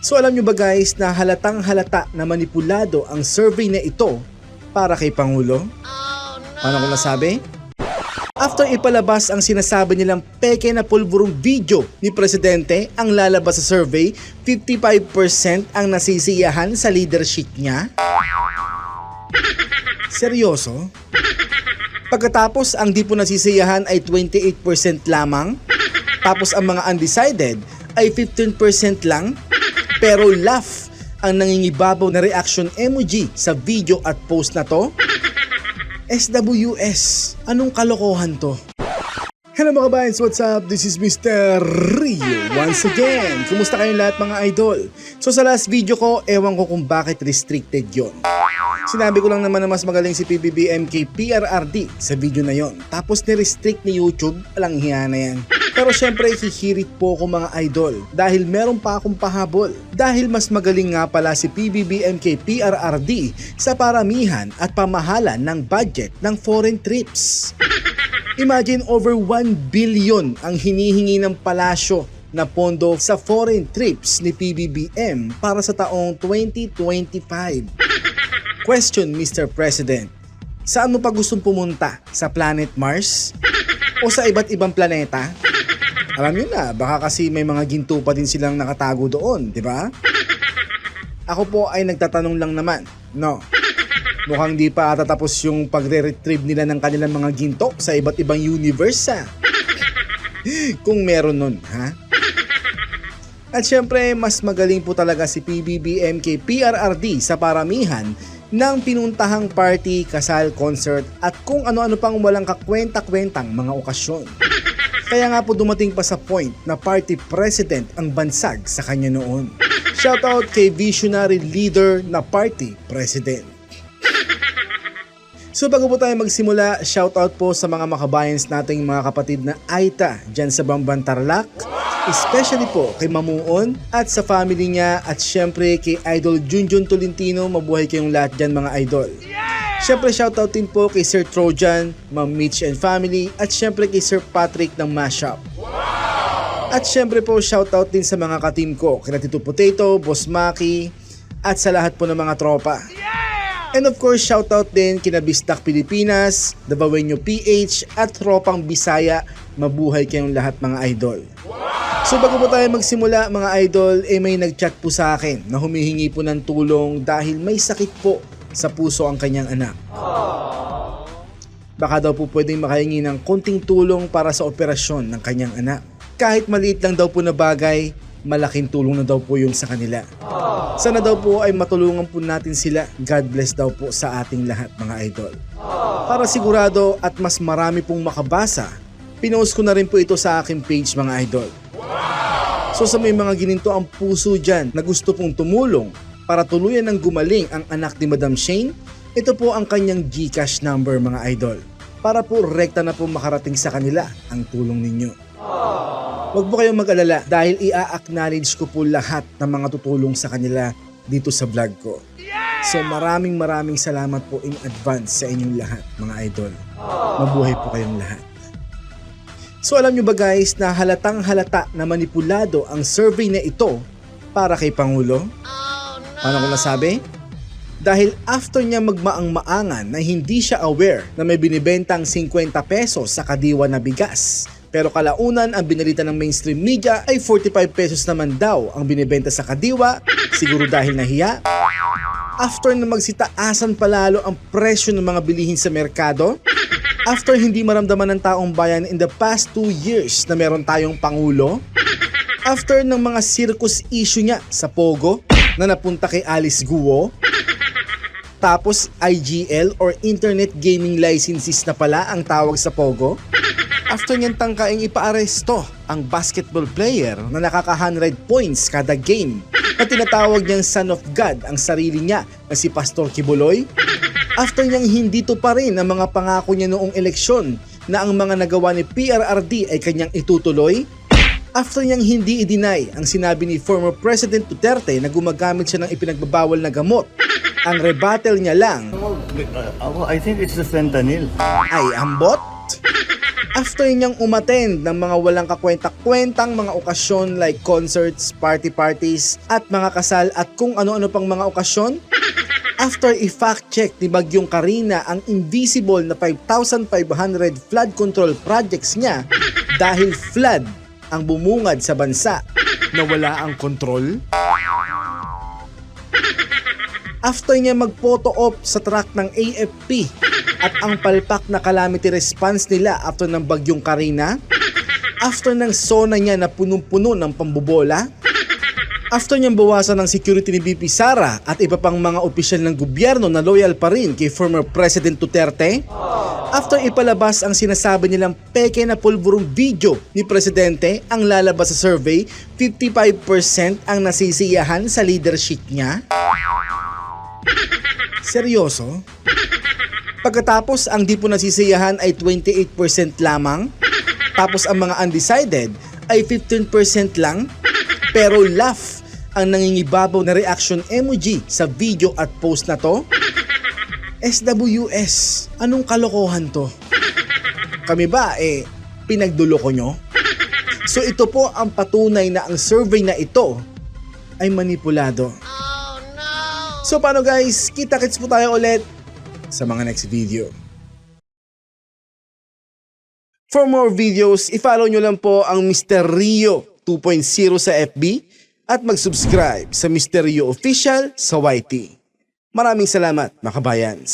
So alam nyo ba guys na halatang halata na manipulado ang survey na ito para kay Pangulo? Paano ko nasabi? After ipalabas ang sinasabi nilang peke na pulburong video ni Presidente ang lalabas sa survey, 55% ang nasisiyahan sa leadership niya. Seryoso? Pagkatapos ang di po nasisiyahan ay 28% lamang, tapos ang mga undecided ay 15% lang, pero laugh ang nangingibabaw na reaction emoji sa video at post na to? SWS, anong kalokohan to? Hello mga kabayans, what's up? This is Mr. Rio once again. Kumusta kayong lahat mga idol? So sa last video ko, ewan ko kung bakit restricted yon. Sinabi ko lang naman na mas magaling si PBBMK PRRD sa video na yon. Tapos ni-restrict ni YouTube, alang hiya na yan. Pero syempre hihirit po ko mga idol dahil meron pa akong pahabol. Dahil mas magaling nga pala si PBBMK PRRD sa paramihan at pamahalan ng budget ng foreign trips. Imagine over 1 billion ang hinihingi ng palasyo na pondo sa foreign trips ni PBBM para sa taong 2025. Question Mr. President, saan mo pa gustong pumunta? Sa planet Mars? O sa iba't ibang planeta? Alam nyo na, baka kasi may mga ginto pa din silang nakatago doon, di ba? Ako po ay nagtatanong lang naman, no? Mukhang di pa tatapos yung pagre-retrieve nila ng kanilang mga ginto sa iba't ibang universe ha. Kung meron nun, ha? At syempre, mas magaling po talaga si PBBMK PRRD sa paramihan ng pinuntahang party, kasal, concert at kung ano-ano pang walang kakwenta-kwentang mga okasyon. Kaya nga po dumating pa sa point na party president ang bansag sa kanya noon. Shoutout kay visionary leader na party president. So bago po tayo magsimula, shoutout po sa mga makabayans nating mga kapatid na Aita dyan sa Bamban Tarlac. Especially po kay Mamuon at sa family niya at syempre kay Idol Junjun Tolentino. Mabuhay kayong lahat dyan mga idol. Syempre shoutout din po kay Sir Trojan, Ma'am Mitch and family at syempre kay Sir Patrick ng Mashup. At syempre po shoutout din sa mga ka-team ko, kina Tito Potato, Boss Maki at sa lahat po ng mga tropa. And of course, shoutout din kina Bistak Pilipinas, Dabawenyo PH at tropang Bisaya. Mabuhay kayong lahat mga idol. So bago po tayo magsimula mga idol, eh may nagchat po sa akin na humihingi po ng tulong dahil may sakit po sa puso ang kanyang anak. Baka daw po pwedeng makahingi ng konting tulong para sa operasyon ng kanyang anak. Kahit maliit lang daw po na bagay, malaking tulong na daw po yun sa kanila. Sana daw po ay matulungan po natin sila. God bless daw po sa ating lahat mga idol. Para sigurado at mas marami pong makabasa, pinost ko na rin po ito sa aking page mga idol. So sa may mga gininto ang puso dyan na gusto pong tumulong para tuluyan ng gumaling ang anak ni Madam Shane, ito po ang kanyang GCash number mga idol. Para po rekta na po makarating sa kanila ang tulong ninyo. Huwag po kayong mag-alala dahil i-acknowledge ko po lahat ng mga tutulong sa kanila dito sa vlog ko. So maraming maraming salamat po in advance sa inyong lahat mga idol. Mabuhay po kayong lahat. So alam nyo ba guys na halatang halata na manipulado ang survey na ito para kay Pangulo? Paano ko nasabi? Dahil after niya magmaang-maangan na hindi siya aware na may binibentang 50 pesos sa kadiwa na bigas. Pero kalaunan ang binalita ng mainstream media ay 45 pesos naman daw ang binibenta sa kadiwa, siguro dahil nahiya. After na magsitaasan palalo ang presyo ng mga bilihin sa merkado, after hindi maramdaman ng taong bayan in the past 2 years na meron tayong Pangulo, after ng mga circus issue niya sa Pogo na napunta kay Alice Guo, tapos IGL or Internet Gaming Licenses na pala ang tawag sa Pogo, after niyang tangkaing ipaaresto ang basketball player na nakaka 100 points kada game na tinatawag niyang son of God ang sarili niya na si Pastor Kibuloy, after niyang hindi to pa rin ang mga pangako niya noong eleksyon na ang mga nagawa ni PRRD ay kanyang itutuloy, after niyang hindi i-deny ang sinabi ni former President Duterte na gumagamit siya ng ipinagbabawal na gamot, ang rebuttal niya lang Uh, I think it's the fentanyl. ay ambot? After niyang umattend ng mga walang kakwenta-kwentang mga okasyon like concerts, party-parties, at mga kasal at kung ano-ano pang mga okasyon, After i-fact check ni Bagyong Karina ang invisible na 5,500 flood control projects niya dahil flood ang bumungad sa bansa. Na wala ang kontrol. After niya mag-photo op sa track ng AFP at ang palpak na calamity response nila after ng Bagyong Karina, after ng sona niya na punong-puno ng pambobola, After niyang bawasan ng security ni BP Sara at iba pang mga opisyal ng gobyerno na loyal pa rin kay former President Duterte, after ipalabas ang sinasabi nilang peke na pulburong video ni Presidente ang lalabas sa survey, 55% ang nasisiyahan sa leadership niya? Seryoso? Pagkatapos ang di po nasisiyahan ay 28% lamang, tapos ang mga undecided ay 15% lang, pero laugh ang nangingibabaw na reaction emoji sa video at post na to? SWS, anong kalokohan to? Kami ba eh pinagdulo ko nyo? So ito po ang patunay na ang survey na ito ay manipulado. So paano guys, kita-kits po tayo ulit sa mga next video. For more videos, i-follow nyo lang po ang Mr. Rio 2.0 sa FB at mag-subscribe sa Mr. Rio Official sa YT. Maraming salamat, mga kabayans.